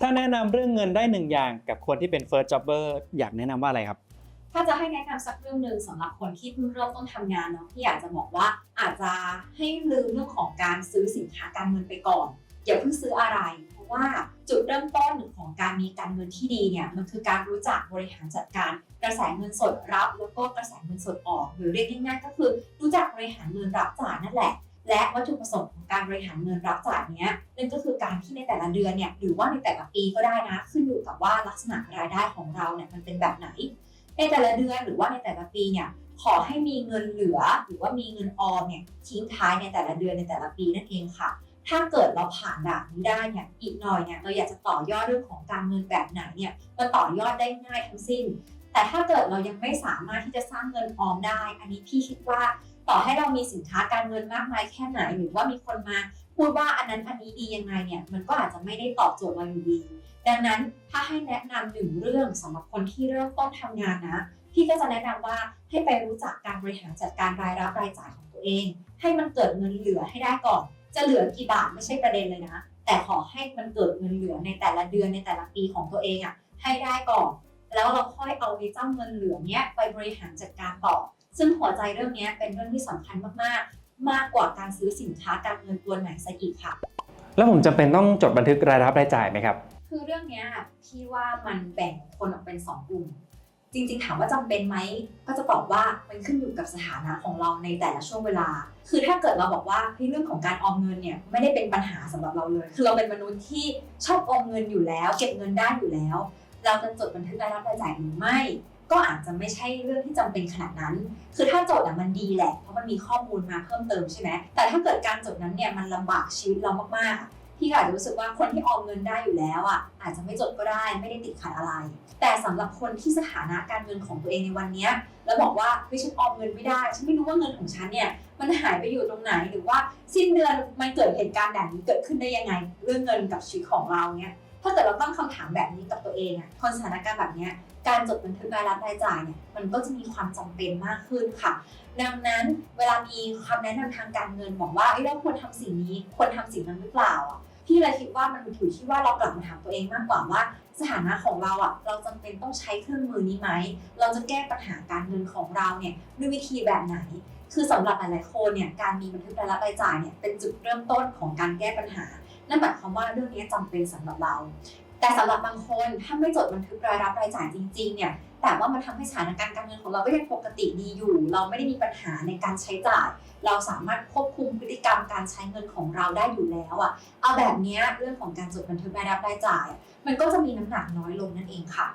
ถ้าแนะนำเรื่องเงินได้หนึ่งอย่างกับคนที่เป็น first jobber อยากแนะนำว่าอะไรครับ ถ้าจะให้แนะนำสักเรื่องหนึ่งสำหรับคนที่เพิ่งเริ่มต้นทำงานเนาะที่อยากจะบอกว่าอาจจะให้ลืมเรื่องของการซื้อสินค้าการเงินไปก่อน อย่าเพิ่งซื้ออะไร เพราะว่าจุดเริ่มต้นของการมีการเงินที่ดีเนี่ยมันคือการรู้จักบริหารจัดการ กระแสเงินสดรับ แล้วก็กระแสเงินสดออกหรือเรียกง่ายๆก็คือ รู้จักบริหารเงินรับจ่ายนั่นแหละ และวัตถุประสงค์ของการบริหารเงินรับจ่ายเนี้ยนั่นก็คือการที่ในแต่ละเดือนเนี่ยหรือว่าในแต่ละปีก็ได้นะ ขึ้นอยู่กับว่าลักษณะรายได้ของเราเนี่ยมันเป็นแบบไหน ในแต่ละเดือนหรือว่าในแต่ละปีเนี่ยขอให้มีเงินเหลือหรือว่ามีเงินออมเนี่ยทิ้งท้ายในแต่ละเดือนในแต่ละปีนั่นเองค่ะ ถ้าเกิดเราผ่านด่านนี้ได้เนี่ยอีกหน่อยเนี่ยเราอยากจะต่อยอดเรื่องของการเงินแบบไหนเนี่ยมันต่อยอดได้ง่ายทั้งสิ้น แต่ถ้าเกิดเรายังไม่สามารถที่จะสร้างเงินออมได้ อันนี้พี่คิดว่า ต่อให้เรามีสินค้าการเงินมากมายแค่ไหนหรือว่ามีคนมาพูดว่าอันนั้นอันนี้ดียังไงเนี่ยมันก็อาจจะไม่ได้ตอบโจทย์เราอยู่ดี ดังนั้นถ้าให้แนะนำหนึ่งเรื่องสำหรับคนที่เริ่มต้นทำงานนะพี่ก็จะแนะนำว่าให้ไปรู้จักการบริหารจัดการรายรับรายจ่ายของตัวเอง ให้มันเกิดเงินเหลือให้ได้ก่อน จะเหลือกี่บาทไม่ใช่ประเด็นเลยนะ แต่ขอให้มันเกิดเงินเหลือในแต่ละเดือนในแต่ละปีของตัวเองอะให้ได้ก่อน แล้วเราค่อยเอาในเจ้าเงินเหลือเนี้ยไปบริหารจัดการต่อ ซึ่งหัวใจเรื่องเนี้ยเป็นเรื่องที่สำคัญมากๆ มากกว่าการซื้อสินค้าการเงินตัวไหนซะอีกค่ะ แล้วผมจำเป็นต้องจดบันทึกรายรับรายจ่ายไหมครับ คือเรื่องเนี้ยพี่ว่ามันแบ่งคนออกเป็นสองกลุ่ม จริงๆ ถามว่าจำเป็นไหม ก็จะตอบว่ามันขึ้นอยู่กับสถานะของเราในแต่ละช่วงเวลา คือถ้าเกิดเราบอกว่าเฮ้ยเรื่องของการออมเงินเนี่ยไม่ได้เป็นปัญหาสำหรับเราเลย คือเราเป็นมนุษย์ที่ชอบออมเงินอยู่แล้ว เก็บเงินได้อยู่แล้ว เราจะจดบันทึกรายรับรายจ่ายหรือไม่ ก็อาจจะไม่ใช่เรื่องที่จำเป็นขนาดนั้น คือถ้าจดอะมันดีแหละ เพราะมันมีข้อมูลมาเพิ่มเติมใช่ไหมแต่ถ้าเกิดการจดนั้นเนี่ยมันลำบากชีวิตเรามากๆอะพี่อาจจะรู้สึกว่าคนที่ออมเงินได้อยู่แล้วอะอาจจะไม่จดก็ได้ไม่ได้ติดขัดอะไร แต่สำหรับคนที่สถานะการเงินของตัวเองในวันนี้แล้วบอกว่าเฮ้ยฉันออมเงินไม่ได้ฉันไม่รู้ว่าเงินของฉันเนี่ยมันหายไปอยู่ตรงไหนหรือว่าสิ้นเดือนมันเกิดเหตุการณ์แบบนี้เกิดขึ้นได้ยังไง เรื่องเงินกับชีวิตของเราเนี่ย ถ้าเกิดเราตั้งคำถามแบบนี้กับตัวเองอะคนสถานการณ์แบบเนี้ยการจดบันทึกรายรับรายจ่ายเนี่ยมันก็จะมีความจำเป็นมากขึ้นค่ะ ดังนั้นเวลามีคำแนะนำทางการเงินบอกว่าเอ้เราควรทำสิ่งนี้ควรทำสิ่งนั้นหรือเปล่าอะพี่เลยคิดว่ามันอยู่ที่ว่าเรากลับมาถามตัวเองมากกว่าว่า สถานะของเราอะเราจำเป็นต้องใช้เครื่องมือนี้ไหมเราจะแก้ปัญหาการเงินของเราเนี่ยด้วยวิธีแบบไหนคือสำหรับหลายๆคนเนี่ยการมีบันทึกรายรับรายจ่ายเนี่ยเป็นจุดเริ่มต้นของการแก้ปัญหา นั่นหมายความว่าเรื่องนี้จำเป็นสำหรับเรา แต่สำหรับบางคนถ้าไม่จดบันทึกรายรับรายจ่ายจริงๆเนี่ยแต่ว่ามันทำให้สถานการณ์การเงินของเราก็ยังปกติดีอยู่ เราไม่ได้มีปัญหาในการใช้จ่าย เราสามารถควบคุมพฤติกรรมการใช้เงินของเราได้อยู่แล้วอะ เอาแบบนี้เรื่องของการจดบันทึกรายรับรายจ่าย มันก็จะมีน้ำหนักน้อยลงนั่นเองค่ะ